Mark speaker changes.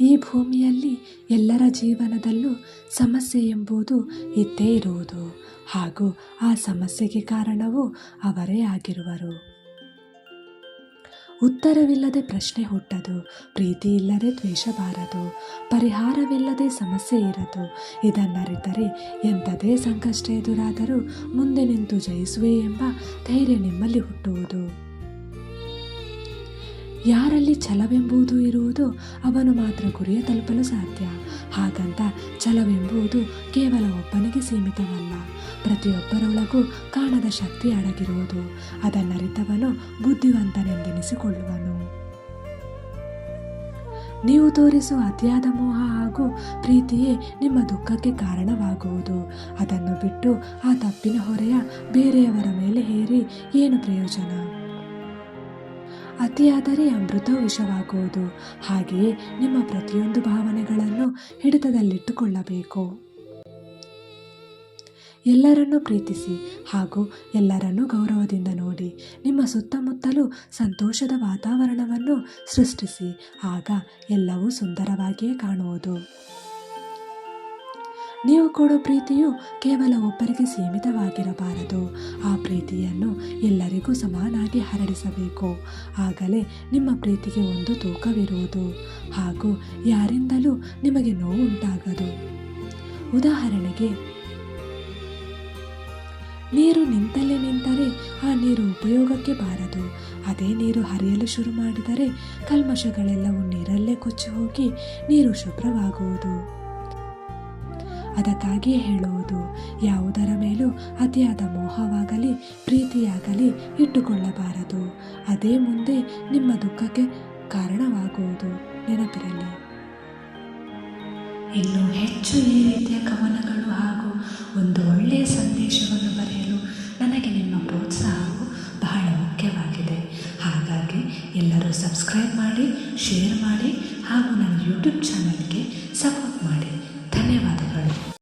Speaker 1: ಈ ಭೂಮಿಯಲ್ಲಿ ಎಲ್ಲರ ಜೀವನದಲ್ಲೂ ಸಮಸ್ಯೆ ಎಂಬುದು ಇದ್ದೇ ಇರುವುದು. ಹಾಗೂ ಆ ಸಮಸ್ಯೆಗೆ ಕಾರಣವು ಅವರೇ ಆಗಿರುವರು. ಉತ್ತರವಿಲ್ಲದೆ ಪ್ರಶ್ನೆ ಹುಟ್ಟದು, ಪ್ರೀತಿ ಇಲ್ಲದೆ ದ್ವೇಷ ಬಾರದು, ಪರಿಹಾರವಿಲ್ಲದೆ ಸಮಸ್ಯೆ ಇರದು, ಇದನ್ನರಿತರೆ ಎಂಥದೇ ಸಂಕಷ್ಟ ಎದುರಾದರೂ ಮುಂದೆ ನಿಂತು ಜಯಿಸುವೆ ಎಂಬ ಧೈರ್ಯ ನಿಮ್ಮಲ್ಲಿ ಹುಟ್ಟುವುದು. ಯಾರಲ್ಲಿ ಛಲವೆಂಬುದು ಇರುವುದು ಅವನು ಮಾತ್ರ ಗುರಿಯ ತಲುಪಲು ಸಾಧ್ಯ. ಹಾಗಂತ ಛಲವೆಂಬುದು ಕೇವಲ ಒಬ್ಬನಿಗೆ ಸೀಮಿತವಲ್ಲ. ಪ್ರತಿಯೊಬ್ಬರೊಳಗೂ ಕಾಣದ ಶಕ್ತಿ ಅಡಗಿರುವುದು. ಅದನ್ನರಿತವನು ಬುದ್ಧಿವಂತನೆಂದೆನಿಸಿಕೊಳ್ಳುವನು. ನೀವು ತೋರಿಸುವ ಅತಿಯಾದ ಮೋಹ ಹಾಗೂ ಪ್ರೀತಿಯೇ ನಿಮ್ಮ ದುಃಖಕ್ಕೆ ಕಾರಣವಾಗುವುದು. ಅದನ್ನು ಬಿಟ್ಟು ಆ ತಪ್ಪಿನ ಹೊರೆಯ ಬೇರೆಯವರ ಮೇಲೆ ಹೇರಿ ಏನು ಪ್ರಯೋಜನ? ಅತಿಯಾದರೆ ಅಮೃತ ವಿಷವಾಗುವುದು. ಹಾಗೆಯೇ ನಿಮ್ಮ ಪ್ರತಿಯೊಂದು ಭಾವನೆಗಳನ್ನು ಹಿಡಿತದಲ್ಲಿಟ್ಟುಕೊಳ್ಳಬೇಕು. ಎಲ್ಲರನ್ನೂ ಪ್ರೀತಿಸಿ ಹಾಗೂ ಎಲ್ಲರನ್ನೂ ಗೌರವದಿಂದ ನೋಡಿ ನಿಮ್ಮ ಸುತ್ತಮುತ್ತಲೂ ಸಂತೋಷದ ವಾತಾವರಣವನ್ನು ಸೃಷ್ಟಿಸಿ, ಆಗ ಎಲ್ಲವೂ ಸುಂದರವಾಗಿಯೇ ಕಾಣುವುದು. ನೀವು ಕೊಡೋ ಪ್ರೀತಿಯು ಕೇವಲ ಒಬ್ಬರಿಗೆ ಸೀಮಿತವಾಗಿರಬಾರದು. ಆ ಪ್ರೀತಿಯನ್ನು ಎಲ್ಲರಿಗೂ ಸಮಾನಾಗಿ ಹರಡಿಸಬೇಕು. ಆಗಲೇ ನಿಮ್ಮ ಪ್ರೀತಿಗೆ ಒಂದು ತೂಕವಿರುವುದು. ಹಾಗೂ ಯಾರಿಂದಲೂ ನಿಮಗೆ ನೋವು ಉಂಟಾಗದು ಉದಾಹರಣೆಗೆ, ನೀರು ನಿಂತಲ್ಲೇ ನಿಂತರೆ ಆ ನೀರು ಉಪಯೋಗಕ್ಕೆ ಬಾರದು. ಅದೇ ನೀರು ಹರಿಯಲು ಶುರು ಮಾಡಿದರೆ ಕಲ್ಮಶಗಳೆಲ್ಲವೂ ನೀರಲ್ಲೇ ಕೊಚ್ಚಿ ಹೋಗಿ ನೀರು ಶುಭ್ರವಾಗುವುದು. ಅದಕ್ಕಾಗಿಯೇ ಹೇಳುವುದು, ಯಾವುದರ ಮೇಲೂ ಅತಿಯಾದ ಮೋಹವಾಗಲಿ, ಪ್ರೀತಿಯಾಗಲಿ ಇಟ್ಟುಕೊಳ್ಳಬಾರದು. ಅದೇ ಮುಂದೆ ನಿಮ್ಮ ದುಃಖಕ್ಕೆ ಕಾರಣವಾಗುವುದು ನೆನಪಿರಲಿ. ಇನ್ನು ಹೆಚ್ಚು ಈ ರೀತಿಯ ಕವನಗಳು ಹಾಗೂ ಒಂದು ಒಳ್ಳೆಯ ಸಂದೇಶವನ್ನು ಬರೆಯಲು ನನಗೆ ನಿಮ್ಮ ಪ್ರೋತ್ಸಾಹವು ಬಹಳ ಮುಖ್ಯವಾಗಿದೆ. ಹಾಗಾಗಿ ಎಲ್ಲರೂ ಸಬ್ಸ್ಕ್ರೈಬ್ ಮಾಡಿ, ಶೇರ್ ಮಾಡಿ ಹಾಗೂ ನನ್ನ ಯೂಟ್ಯೂಬ್ ಚಾನಲ್ಗೆ ಸಪೋರ್ಟ್